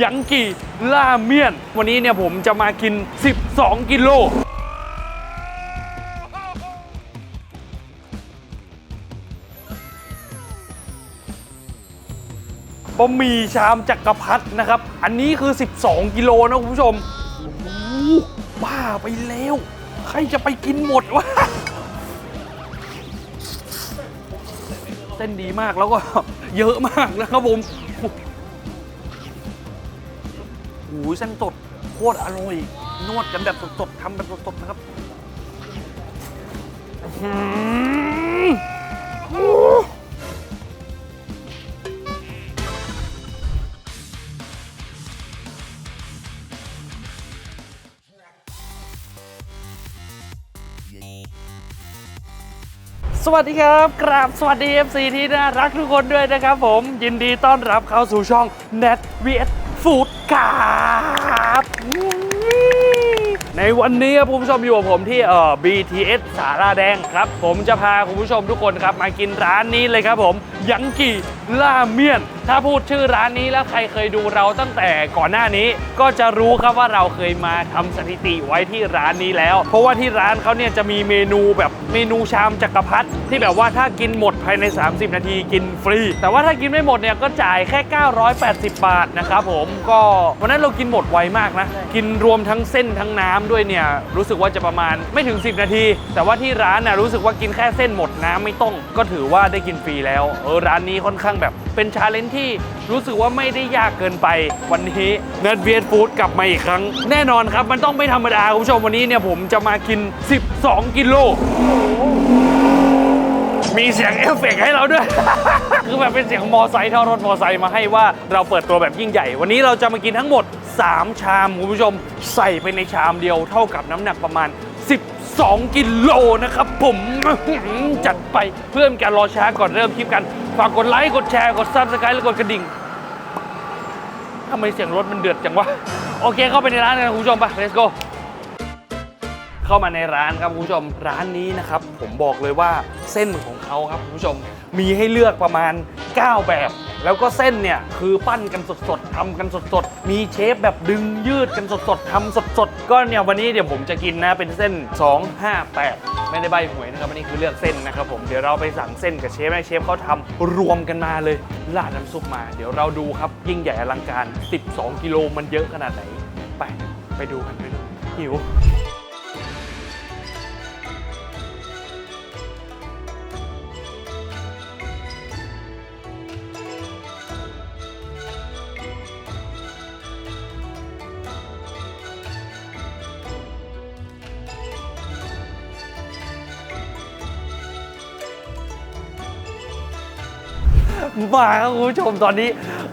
ยังกีล่าเมียน วันนี้เนี่ยผมจะมากิน 12 กิโลบะหมี่ชามจักรพรรดินะครับ อันนี้คือ 12 กิโลนะคุณผู้ชมโอ้บ้าไปแล้ว ใครจะไปกินหมดวะ เส้นดีมากแล้วก็เยอะมากนะครับผม หูเส้นสดโคตรอร่อย นวดกันแบบสดๆทำแบบสดๆนะครับสวัสดีครับ กราบสวัสดี FC ที่น่ารักทุกคนด้วยนะครับผม ยินดีต้อนรับเข้าสู่ช่อง Net vs Food ครับ ในวันนี้ครับคุณผู้ชมอยู่กับผมที่เอ่อ BTS สาราแดงครับ ผมจะพาคุณผู้ชมทุกคนครับมากินร้านนี้เลยครับผมยังกีล่าเมียน ถ้าพูดชื่อร้านนี้แล้วใครเคยดูเราตั้งแต่ก่อนหน้านี้ ก็จะรู้ครับว่าเราเคยมาทำสถิติไว้ที่ร้านนี้แล้ว เพราะว่าที่ร้านเขาเนี่ยจะมีเมนูแบบเมนูชามจักรพรรดิที่แบบว่าถ้ากินหมดภายใน 30 นาทีกินฟรี แต่ว่าถ้ากินไม่หมดเนี่ยก็จ่ายแค่ 980 บาทนะครับผมก็วันนั้นเรากินหมดไวมากนะ กินรวมทั้งเส้นทั้งน้ำด้วยเนี่ยรู้สึกว่าจะประมาณไม่ถึง 10 นาที แต่ว่าที่ร้านน่ะรู้สึกว่ากินแค่เส้นหมดน้ำไม่ต้อง ก็ถือว่าได้กินฟรีแล้วเออร้านนี้ค่อนข้างแบบเป็นชาเลนจ์ที่รู้สึกว่าไม่ได้ยากเกินไป วันนี้เนิร์ดเวียดฟู้ดกลับมาอีกครั้ง แน่นอนครับมันต้องไม่ธรรมดาคุณผู้ชมวันนี้เนี่ยผมจะมากิน 12 กิโลมีเสียงเอฟเฟกต์ให้เราด้วย คือแบบเป็นเสียงมอไซค์ท่ารถมอไซค์มาให้ว่าเราเปิดตัวแบบยิ่งใหญ่ วันนี้เราจะมากินทั้งหมด 3 ชามคุณผู้ชม ใส่ไปในชามเดียวเท่ากับน้ำหนักประมาณ 2 กิโลนะครับผมจัดไปเพื่อเป็นการรอช้าก่อนเริ่มคลิปกันฝากกดไลค์กดแชร์กดซับสไครต์และกดกระดิ่งทำไมเสียงรถมันเดือดจังวะ โอเคเข้าไปในร้านกันคุณผู้ชมไป let's go เข้ามาในร้านครับคุณผู้ชมร้านนี้นะครับ ผมบอกเลยว่าเส้นของเขาครับคุณผู้ชม มีให้เลือกประมาณ 9 แบบ แล้วก็เส้นเนี่ยคือปั้นกันสดๆทำกันสดๆ มีเชฟแบบดึงยืดกันสดๆทำสดๆ ก็เนี่ยวันนี้เดี๋ยวผมจะกินนะเป็นเส้น 2 5 8 ไม่ได้ใบหวยนะครับวันนี้คือเลือกเส้นนะครับผมเดี๋ยวเราไปสั่งเส้นกับเชฟให้เชฟเขาทำรวมกันมาเลยราดน้ำซุปมา เดี๋ยวเราดูครับยิ่งใหญ่อลังการ 12 กิโลมันเยอะขนาดไหนไปไปดูกันไปดูหิว มาครับคุณผู้ชมตอนนี้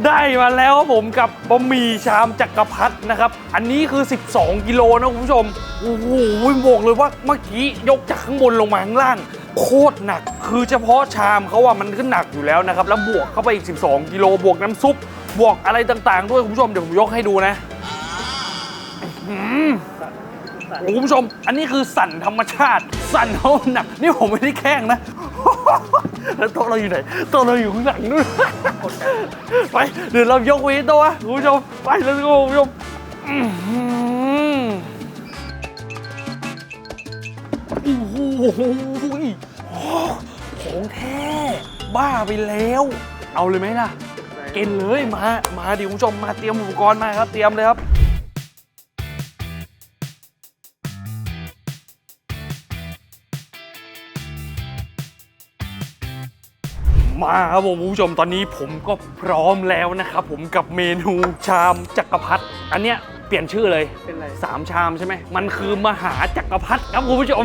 ได้มาแล้วครับผมกับบะหมี่ชามจักรพรรดินะครับ อันนี้คือ 12 กิโลนะคุณผู้ชมโอ้โหบอกเลยว่าเมื่อกี้ยกจากข้างบนลงมาข้างล่างโคตรหนัก คือเฉพาะชามเขาว่ามันก็หนักอยู่แล้วนะครับ แล้วบวกเข้าไปอีก 12 กิโลบวกน้ำซุปบวกอะไรต่างๆ ด้วยคุณผู้ชมเดี๋ยวผมยกให้ดูนะโอ้คุณผู้ชม อันนี้คือสั่นธรรมชาติ สั่นเขาหนัก นี่ผมไม่ได้แกล้งนะ แล้วโต๊ะเราอยู่ไหนโต๊ะเราอยู่ข้างหลังนู่นไปเดี๋ยวเรายกไว้ที่โต๊ะอะคุณผู้ชมไปแล้วคุณผู้ชมโอ้โหของแท้บ้าไปแล้ว เอาเลยไหมล่ะกินเลยมา มาดิคุณผู้ชมมาเตรียมอุปกรณ์มาครับ เตรียมเลยครับ มาครับผมคุณผู้ชมตอนนี้ผมก็พร้อมแล้วนะครับผมกับเมนูชามจักรพรรดิอันเนี้ยเปลี่ยนชื่อเลยเป็นไรสามชามใช่ไหมมันคือมหาจักรพรรดิครับคุณผู้ชม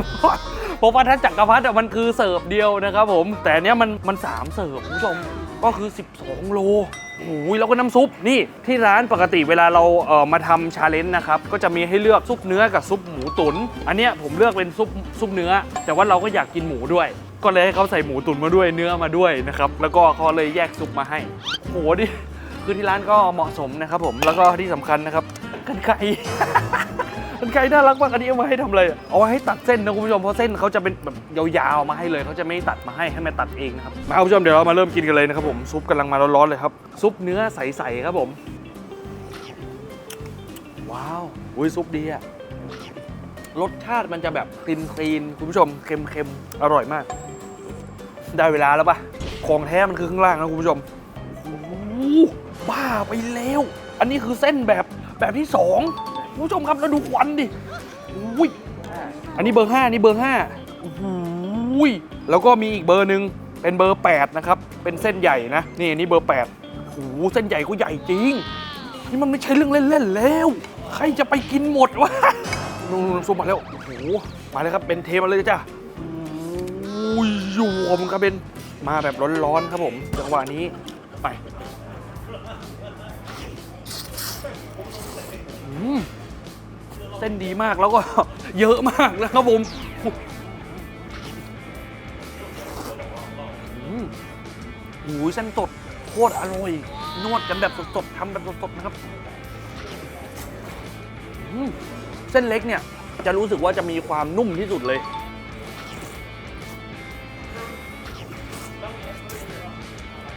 เพราะว่าถ้าจักรพรรดิอะมันคือเสิร์ฟเดียวนะครับผม แต่อันเนี้ยมันมันสามเสิร์ฟคุณผู้ชมก็คือ 12 โลโอ้ยแล้วก็น้ำซุปนี่ที่ร้านปกติเวลาเราเอ่อมาทำชาเลนจ์นะครับก็จะมีให้เลือกซุปเนื้อกับซุปหมูตุ๋นอันเนี้ยผมเลือกเป็นซุปซุปเนื้อ แต่ว่าเราก็อยากกินหมูด้วย ก็เลยให้เขาใส่หมูตุ๋นมาด้วยเนื้อมาด้วยนะครับแล้วก็เขาเลยแยกซุปมาให้โหดิคือที่ร้านก็เหมาะสมนะครับผมแล้วก็ที่สำคัญนะครับกันไก่กันไก่น่ารักมากอันนี้เอามาให้ทำอะไรเอาไว้ให้ตัดเส้นนะคุณผู้ชมเพราะเส้นเขาจะเป็นแบบยาวๆมาให้เลยเขาจะไม่ตัดมาให้ให้มาตัดเองนะครับมาคุณผู้ชมเดี๋ยวเรามาเริ่มกินกันเลยนะครับผมซุปกำลังมาร้อนๆเลยครับซุปเนื้อใสๆครับผม ว้าวอุ้ยซุปดีอะรสชาติมันจะแบบคลีนคลีนๆคุณผู้ชมเค็มๆอร่อยมาก ได้เวลาแล้วปะของแท้มันคือข้างล่างนะคุณผู้ชมโอ้โหบ้าไปแล้ว อันนี้คือเส้นแบบแบบที่สองคุณผู้ชมครับแล้วดูควันดิอุ้ยอันนี้เบอร์ห้านี่เบอร์ห้าโอ้โหแล้วก็มีอีกเบอร์หนึ่งเป็นเบอร์แปดนะครับ เป็นเส้นใหญ่นะ นี่อันนี้เบอร์แปดโอ้โหเส้นใหญ่ก็ใหญ่จริง นี่มันไม่ใช่เรื่องเล่นๆแล้ว ใครจะไปกินหมดวะนู่นๆซุปมาแล้วโอ้โหมาเลยครับเป็นเทมาเลยจ้ะ อุ้ยอยู่ผมครับเป็นมาแบบร้อนๆครับผมจังหวะนี้ไปเส้นดีมากแล้วก็เยอะมากนะครับผมอืมโอ้ยเส้นสดโคตรอร่อย นวดกันแบบสดๆทำแบบสดๆนะครับเส้นเล็กเนี่ยจะรู้สึกว่าจะมีความนุ่มที่สุดเลย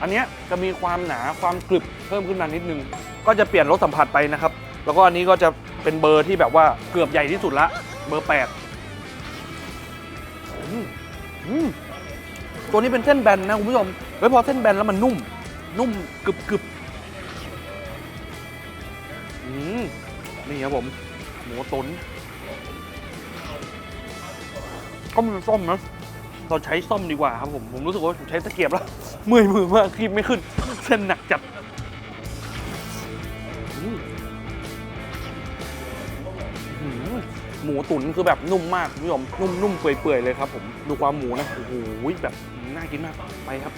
อันเนี้ยจะมีความหนาความกรึบเพิ่มขึ้นมานิดนึง ก็จะเปลี่ยนรสสัมผัสไปนะครับ แล้วก็อันนี้ก็จะเป็นเบอร์ที่แบบว่าเกือบใหญ่ที่สุดละ เบอร์แปดอืมอืมตัวนี้เป็นเส้นแบนนะคุณผู้ชมแล้วพอเส้นแบนแล้วมันนุ่ม นุ่มกรึบกรึบอืมนี่ครับผม หมูตุนก็มีส้มนะเราใช้ส้มดีกว่าครับผม ผมรู้สึกว่าผมใช้ตะเกียบแล้ว เมื่อยมือมากคีบไม่ขึ้น เส้นหนักจัดหมูตุ๋นคือแบบนุ่มมากคุณผู้ชมนุ่มนุ่มเปื่อยๆเลยครับผมดูความหมูนะโอ้โหแบบน่ากินมากไปครับ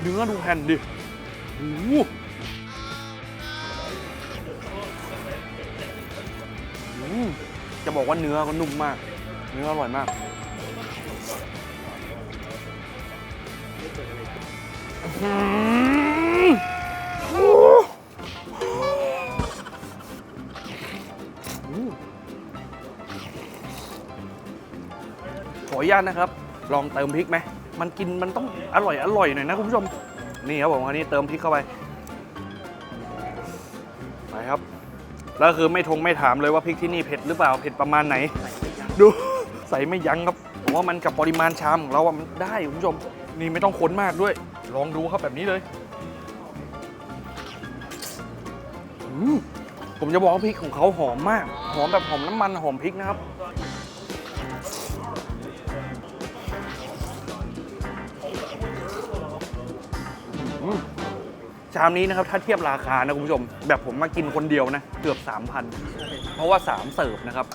เนื้อดูแผ่นดิโอ้โหจะบอกว่าเนื้อก็นุ่มมาก เนื้ออร่อยมาก ขออนุญาตนะครับ ลองเติมพริกไหม มันกินมันต้องอร่อยอร่อยหน่อยนะคุณผู้ชม นี่ครับผมอันนี้เติมพริกเข้าไป ไปครับ แล้วคือไม่ทงไม่ถามเลยว่าพริกที่นี่เผ็ดหรือเปล่า เผ็ดประมาณไหน ดูใส่ไม่ยั้งครับผมว่ามันกับปริมาณชามของเราอะมันได้คุณผู้ชม นี่ไม่ต้องข้นมากด้วย ลองดูครับแบบนี้เลยอืมผมจะบอกว่าพริกของเขาหอมมาก หอมแบบหอมน้ำมันหอมพริกนะครับ ชามนี้นะครับถ้าเทียบราคานะคุณผู้ชม แบบผมมากินคนเดียวนะ เกือบ 3,000 เพราะว่า 3 เสิร์ฟนะครับ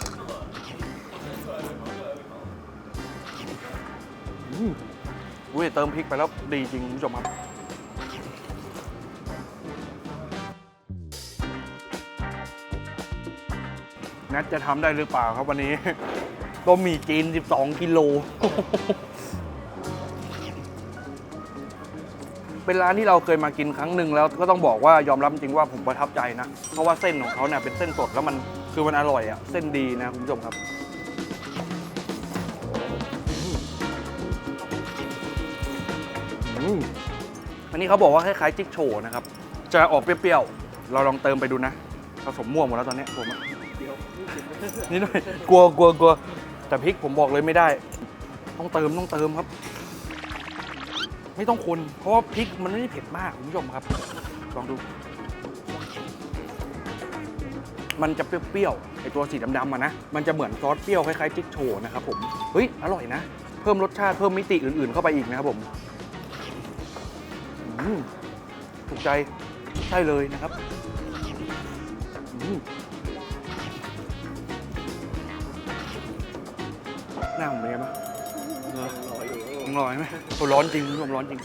อุ้ยเติมพริกไปแล้วดีจริงคุณผู้ชมครับนัดจะทำได้หรือเปล่าครับวันนี้ ต้มหมี่จีน 12 กิโล เป็นร้านที่เราเคยมากินครั้งหนึ่งแล้วก็ต้องบอกว่ายอมรับจริงว่าผมประทับใจนะ เพราะว่าเส้นของเขาเนี่ยเป็นเส้นสดแล้วมันคือมันอร่อยอะเส้นดีนะคุณผู้ชมครับ อันนี้เขาบอกว่าคล้ายๆจิ๊กโฉนะครับ จะออกเปรี้ยวๆ เราลองเติมไปดูนะ ผสมม่วงหมดแล้วตอนเนี้ยผมอะนี่หน่อยกลัวกลัวกลัวแต่พริกผมบอกเลยไม่ได้ ต้องเติมต้องเติมครับ ไม่ต้องคนเพราะว่าพริกมันไม่ได้เผ็ดมากคุณผู้ชมครับ ลองดู มันจะเปรี้ยวๆไอตัวสีดำๆอะนะ มันจะเหมือนซอสเปรี้ยวคล้ายๆจิ๊กโชนะครับผม เฮ้ย อร่อยนะ เพิ่มรสชาติเพิ่มมิติอื่นๆเข้าไปอีกนะครับผม ถูกใจใช่เลยนะครับหน้าผมเป็นไงบ้างรอยังร้อนไหมร้อนจริงผมร้อนจริง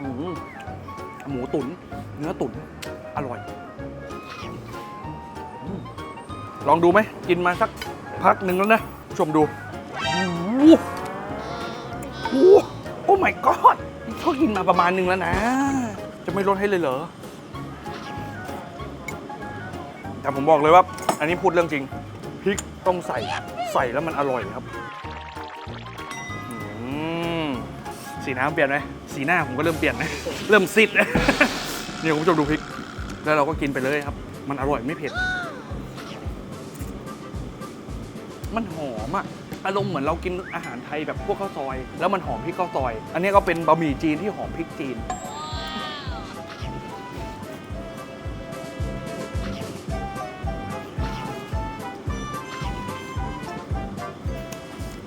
อืมหมูตุ๋นเนื้อตุ๋นอร่อย ลองดูไหม กินมาสักพักหนึ่งแล้วนะ ชมดูโอ้โห เขากินมาประมาณหนึ่งแล้วนะ จะไม่ลดให้เลยเหรอ แต่ผมบอกเลยว่า อันนี้พูดเรื่องจริง พริกต้องใส่ ใส่แล้วมันอร่อยครับสีน้ำเปลี่ยนไหมสีหน้าผมก็เริ่มเปลี่ยนนะ เริ่มซิดเนี่ยคุณผู้ชมดูพริก แล้วเราก็กินไปเลยครับ มันอร่อยไม่เผ็ด มันหอมอะ อารมณ์เหมือนเรากินอาหารไทยแบบพวกข้าวซอย แล้วมันหอมพริกข้าวซอย อันนี้ก็เป็นบะหมี่จีนที่หอมพริกจีน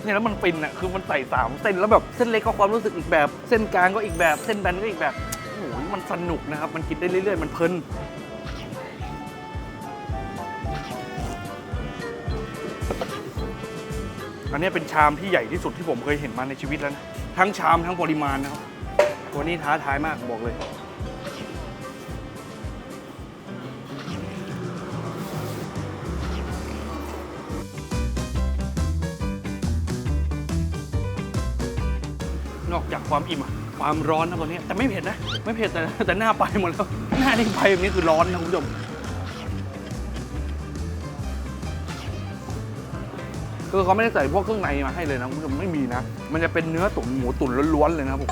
เนี่ยแล้วมันฟินอะคือมันใส่สามเส้นแล้วแบบเส้นเล็กก็ความรู้สึกอีกแบบ เส้นกลางก็อีกแบบ เส้นแบนก็อีกแบบ โอ้โห มันสนุกนะครับ มันกินได้เรื่อยๆ มันเพลิน อันนี้เป็นชามที่ใหญ่ที่สุดที่ผมเคยเห็นมาในชีวิตแล้วนะทั้งชามทั้งปริมาณนะครับตัวนี้ท้าทายมากบอกเลย นอกจากความอิ่มอะความร้อนนะตอนนี้แต่ไม่เผ็ดนะ ไม่เผ็ดแต่แต่หน้าไปหมดแล้ว หน้านี่ไปแบบนี้คือร้อนนะคุณผู้ชม คือเขาไม่ได้ใส่พวกเครื่องในมาให้เลยนะคุณผู้ชมไม่มีนะ มันจะเป็นเนื้อตุ๋นหมูตุ๋นล้วนๆเลยนะครับผม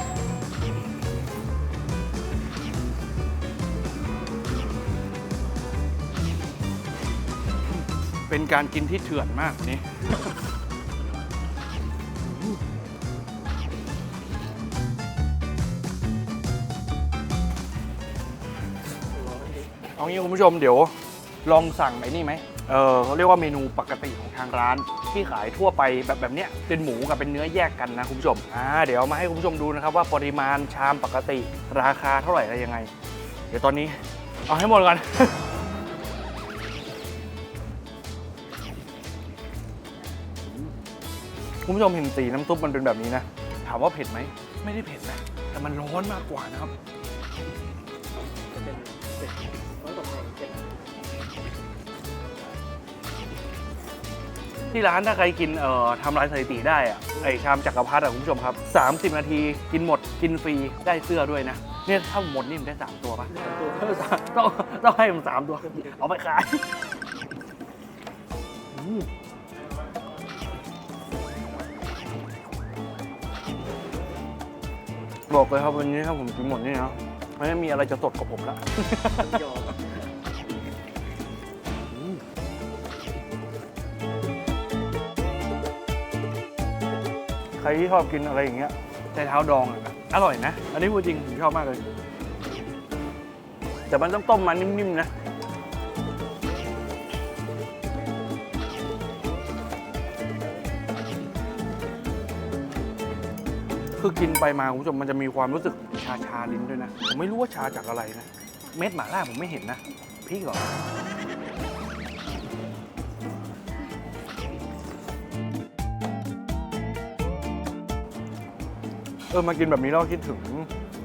เป็นการกินที่เถื่อนมากนี่เอางี้คุณผู้ชมเดี๋ยวลองสั่งไอ้นี่ไหม เออเขาเรียกว่าเมนูปกติของทางร้าน ที่ขายทั่วไปแบบแบบเนี้ยเป็นหมูกับเป็นเนื้อแยกกันนะคุณผู้ชมอ่าเดี๋ยวมาให้คุณผู้ชมดูนะครับว่าปริมาณชามปกติราคาเท่าไหร่อะไรยังไง เดี๋ยวตอนนี้เอาให้หมดก่อน คุณผู้ชมเห็นสีน้ำซุปมันเป็นแบบนี้นะ ถามว่าเผ็ดไหม ไม่ได้เผ็ดนะ แต่มันร้อนมากกว่านะครับ ที่ร้านถ้าใครกินเอ่อทำลายสถิติได้อะไอชามจักรพรรดิอะคุณผู้ชมครับ 30 นาทีกินหมดกินฟรีได้เสื้อด้วยนะ เนี่ยถ้าหมดนี่มันได้ 3 ตัวปะต้องต้องให้มันสามตัว เอาไปขายอืมบอกเลยครับวันนี้ถ้าผมกินหมดนี่นะไม่มีอะไรจะสดกว่าผมแล้วใคร ที่ชอบกินอะไรอย่างเงี้ยใช้เท้าดองอะนะอร่อยนะ อันนี้พูดจริงผมชอบมากเลย แต่มันต้องต้มมานิ่มๆนะ คือกินไปมาคุณผู้ชมมันจะมีความรู้สึกชาชาลิ้นด้วยนะ ผมไม่รู้ว่าชาจากอะไรนะ เม็ดหม่าล่าผมไม่เห็นนะพริกเหรอ เออมากินแบบนี้แล้วคิดถึง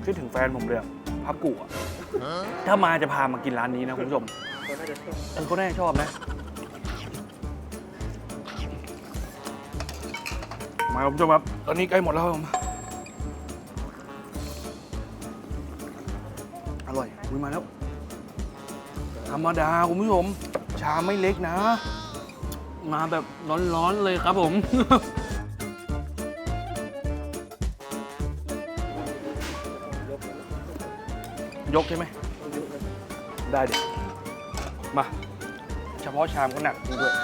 คิดถึงแฟนผมเลยอะพักกุอะถ้ามาจะพามากินร้านนี้นะคุณผู้ชมเออก็น่าจะชอบนะ มาคุณผู้ชมครับ ตอนนี้ใกล้หมดแล้วครับผมอร่อยคุยมาแล้ว ธรรมดาคุณผู้ชม ชามไม่เล็กนะ มาแบบร้อนๆเลยครับผม ยกใช่ไหมได้เดิมา เฉพาะชามก็หนักจริงด้วย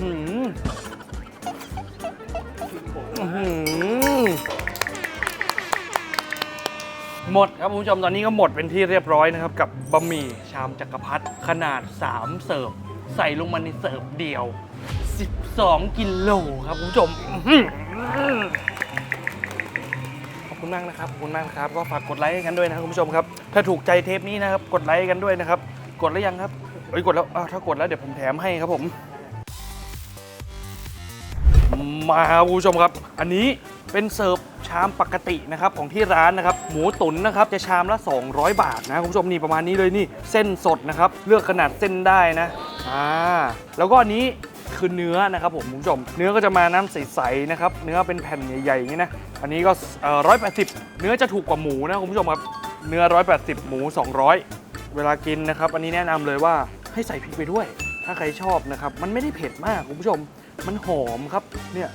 อื้อ หมดครับคุณผู้ชมตอนนี้ก็หมดเป็นที่เรียบร้อยนะครับ กับบะหมี่ชามจักรพรรดิขนาด 3 เสิร์ฟ ใส่ลงมาในเสิร์ฟเดียว 12 กิโลครับคุณผู้ชมอื้อหือขอบคุณมากนะครับขอบคุณมากนะครับก็ฝากกดไลค์ให้กันด้วยนะครับคุณผู้ชมครับ ถ้าถูกใจเทปนี้นะครับกดไลค์กันด้วยนะครับ กดแล้วยังครับเอ้ยกดแล้วอ้าวถ้ากดแล้วเดี๋ยวผมแถมให้ครับผม มาครับคุณผู้ชมครับ อันนี้ เป็นเสิร์ฟชามปกตินะครับของที่ร้านนะครับ หมูตุ๋นนะครับจะชามละ 200 บาทนะคุณผู้ชมนี่ประมาณนี้เลยนี่เส้นสดนะครับ เลือกขนาดเส้นได้นะอ่าแล้วก็อันนี้คือเนื้อนะครับผมคุณผู้ชม เนื้อก็จะมาน้ำใสๆนะครับ เนื้อเป็นแผ่นใหญ่ๆอย่างนี้นะ อันนี้ก็ร้อยแปดสิบเนื้อจะถูกกว่าหมูนะคุณผู้ชมครับ เนื้อ180หมู200เวลากินนะครับ อันนี้แนะนำเลยว่าให้ใส่พริกไปด้วย ถ้าใครชอบนะครับ มันไม่ได้เผ็ดมากคุณผู้ชม มันหอมครับ เนี่ย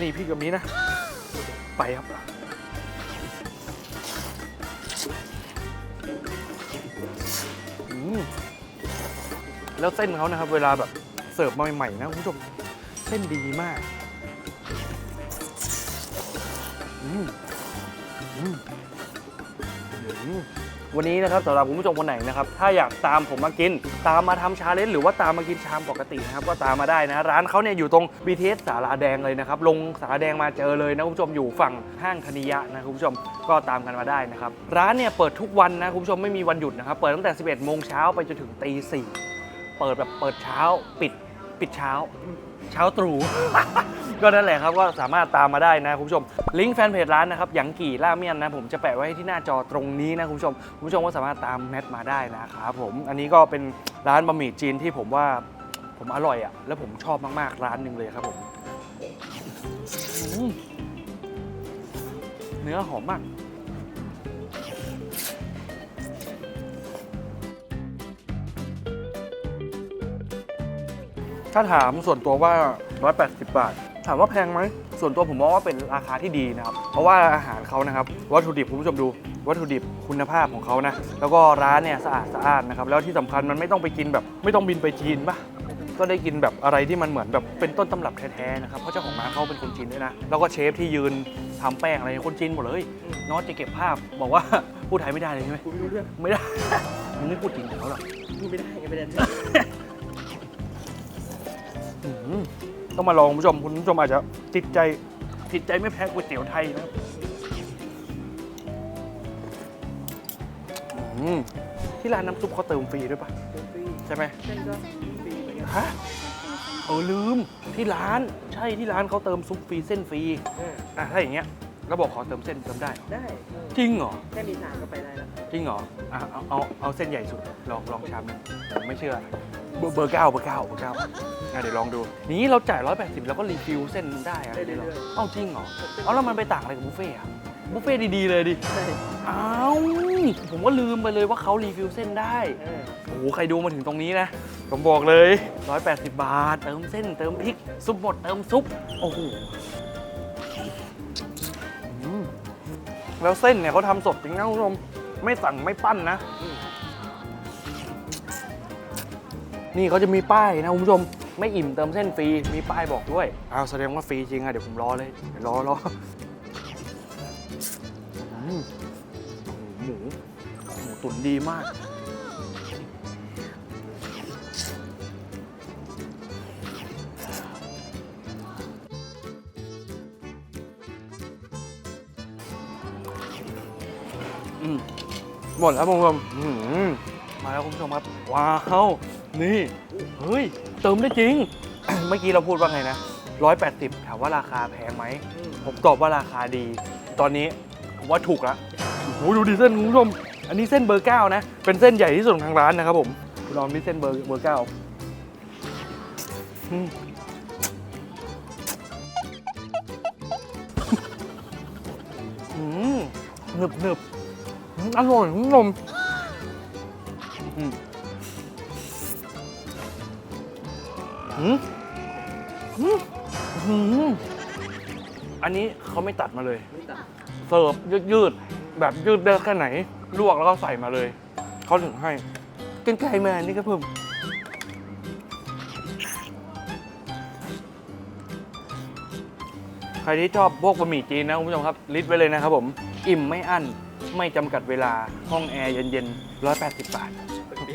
นี่พริกแบนี้นะ ไปครับ แล้วเส้นเขานะครับ เวลาแบบเสิร์ฟมาใหม่ๆนะคุณผู้ชม เส้นดีมากอืมอืมอืม วันนี้นะครับสำหรับคุณผู้ชมคนไหนนะครับถ้าอยากตามผมมากิน ตามมาทำชาเลนจ์หรือว่าตามมากินชามปกตินะครับก็ตามมาได้นะร้านเขาเนี่ยอยู่ตรง BTS สาราแดงเลยนะครับลงสาราแดงมาเจอเลยนะคุณผู้ชมอยู่ฝั่งห้างธนิยะนะคุณผู้ชมก็ตามกันมาได้นะครับร้านเนี่ยเปิดทุกวันนะคุณผู้ชมไม่มีวันหยุดนะครับเปิดตั้งแต่ 11โมงเช้าไปจนถึงตีสี่เปิดแบบเปิดเช้าปิดปิดเช้า เช้าตรู่ ก็นั่นแหละครับก็สามารถตามมาได้นะคุณผู้ชม ลิงก์แฟนเพจร้านนะครับหยางกี่ล่าเมียนนะผมจะแปะไว้ที่หน้าจอตรงนี้นะคุณผู้ชมคุณผู้ชมก็สามารถตามแมทมาได้นะครับผมอันนี้ก็เป็นร้านบะหมี่จีนที่ผมว่าผมอร่อยอะ่ะแล้วผมชอบมากๆร้านหนึ่งเลยครับผมมเนื้อหอมมากถ้าถามส่วนตัวว่า 180 บาท ถามว่าแพงไหม ส่วนตัวผมมองว่าเป็นราคาที่ดีนะครับ เพราะว่าอาหารเขานะครับ วัตถุดิบคุณผู้ชมดู วัตถุดิบคุณภาพของเขานะ แล้วก็ร้านเนี่ยสะอาดสะอาดนะครับ แล้วที่สำคัญมันไม่ต้องไปกินแบบ ไม่ต้องบินไปจีนปะก็ได้กินแบบอะไรที่มันเหมือนแบบเป็นต้นตำรับแท้ๆนะครับ เพราะเจ้าของร้านเขาเป็นคนจีนด้วยนะ แล้วก็เชฟที่ยืนทำแป้งอะไรคนจีนหมดเลยน้องจะเก็บภาพบอกว่าพูดไทยไม่ได้เลยใช่ไหมกูไม่รู้เรื่องไม่ได้มึงไม่พูดจริงกับเขาหรอกกูไม่ได้ไงไม่ได้อืม ต้องมาลองคุณผู้ชมคุณผู้ชมอาจจะติดใจติดใจไม่แพ้ก๋วยเตี๋ยวไทยนะครับอืมที่ร้านน้ำซุปเขาเติมฟรีด้วยปะใช่ไหมเส้นก็ฟรีเหมือนกันฮะเออลืมที่ร้านใช่ที่ร้านเขาเติมซุปฟรีเส้นฟรีเอออะถ้าอย่างเงี้ยแล้วบอกขอเติมเส้นเติมได้เหรอได้เออจริงเหรอแค่มีทางก็ไปได้แล้วจริงเหรออะเอาเอาเอาเส้นใหญ่สุดลองลองชามหนึงผมไม่เชื่อเบอร์เบอร์เก้าเบอร์เก้าเบอร์เก้า อะเดี๋ยวลองดู นี้เราจ่าย 180 แล้วก็รีฟิลเส้นได้อะไรได้ได้เหรอเรื่อยเอ้าจริงเหรอ เอาแล้วมันไปต่างอะไรกับบุฟเฟ่ต์อะบุฟเฟ่ต์ดีๆเลยดิๆใช่อ้าวผมก็ลืมไปเลยว่าเขารีฟิลเส้นได้ เออโอ้โห ใครดูมาถึงตรงนี้นะ ผมบอกเลย 180 บาท เติมเส้น เติมพริก ซุปหมด เติมซุป โอ้โหอืมแล้วเส้นเนี่ยเขาทำสดจริงนะคุณผู้ชม ไม่สั่งไม่ปั้นนะ นี่เขาจะมีป้ายนะคุณผู้ชม ไม่อิ่มเติมเส้นฟรี มีป้ายบอกด้วยอ้าวแสดงว่าฟรีจริงอะเดี๋ยวผมรอเลยเดี๋ยวรอรออืมหมูหมูตุ๋นดีมาก อืมหมดแล้วคุณผู้ชมอื้อหือมาแล้วคุณผู้ชมครับ ว้าว นี่ เฮ้ย เติมได้จริง เมื่อกี้เราพูดว่าไงนะ 180 ถามว่าราคาแพงไหมอืมผมตอบว่าราคาดี ตอนนี้ผมว่าถูกแล้วโอ้โหดูดิเส้นคุณผู้ชม อันนี้เส้นเบอร์เก้านะ เป็นเส้นใหญ่ที่สุดของทางร้านนะครับผมลองนี่เส้นเบอร์เบอร์เก้าอืมอืมหนึบหนึบอืมอร่อยคุณผู้ชม อันนี้เขาไม่ตัดมาเลย เสิร์ฟยืดๆแบบยืดได้แค่ไหน ลวกแล้วก็ใส่มาเลย เขาถึงให้กินไก่แมนนี่ครับผมใครที่ชอบพวกบะหมี่จีนนะคุณผู้ชมครับลิสต์ไว้เลยนะครับผม อิ่มไม่อั้น ไม่จำกัดเวลาห้องแอร์เย็นๆ180 บาท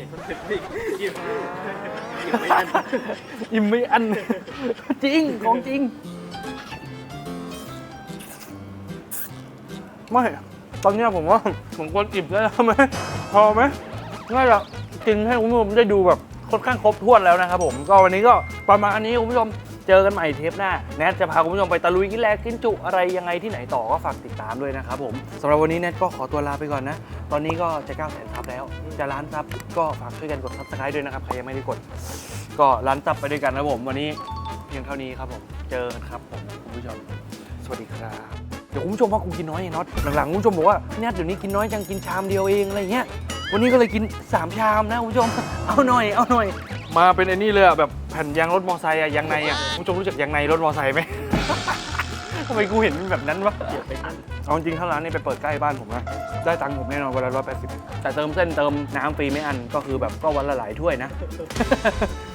ยนคนเป็นอีกยิ้มยิ้มไม่ทันอิ่มไม่อั้นจริง ของจริง ไม่ ตอนเนี้ยผมว่าผมควรอิ่มได้แล้วไหมพอไหมน่าจะกินให้คุณผู้ชมได้ดูแบบค่อนข้างครบถ้วนแล้วนะครับผม ก็วันนี้ก็ประมาณนี้คุณผู้ชม เจอกันใหม่เทปหน้า แนทจะพาคุณผู้ชมไปตะลุยกินแลกินจุอะไรยังไงที่ไหนต่อก็ฝากติดตามด้วยนะครับผมสำหรับวันนี้แนทก็ขอตัวลาไปก่อนนะ ตอนนี้ก็จะ9แสนซับแล้ว จะล้านซับก็ฝากช่วยกันกดซับสไครต์ด้วยนะครับ ใครยังไม่ได้กด ก็ร้านตับไปด้วยกันนะผมวันนี้เพียงเท่านี้ครับผมเจอกันครับผมคุณผู้ชม สวัสดีครับ เดี๋ยวคุณผู้ชมว่ากูกินน้อยไอ้น็อตหลังๆคุณผู้ชมบอกว่าเนี่ยเดี๋ยวนี้กินน้อยจังกินชามเดียวเองอะไรเงี้ยวันนี้ก็เลยกิน 3 ชามนะคุณผู้ชม เอาหน่อย เอาหน่อย มาเป็นไอ้นี่เลยอะแบบ แผ่นยางรถมอไซค์อะยางในอะคุณผู้ชมรู้จักยางในรถมอไซค์ไหม ทำไมกูเห็นเป็นแบบนั้นวะเอาจริงถ้าร้านนี้ไปเปิดใกล้บ้านผมนะได้ตังค์ผมแน่นอนวันละร้อยแปดสิบแต่เติมเส้นเติมน้ำฟรีไม่อันก็คือแบบก็วันละหลายถ้วยนะ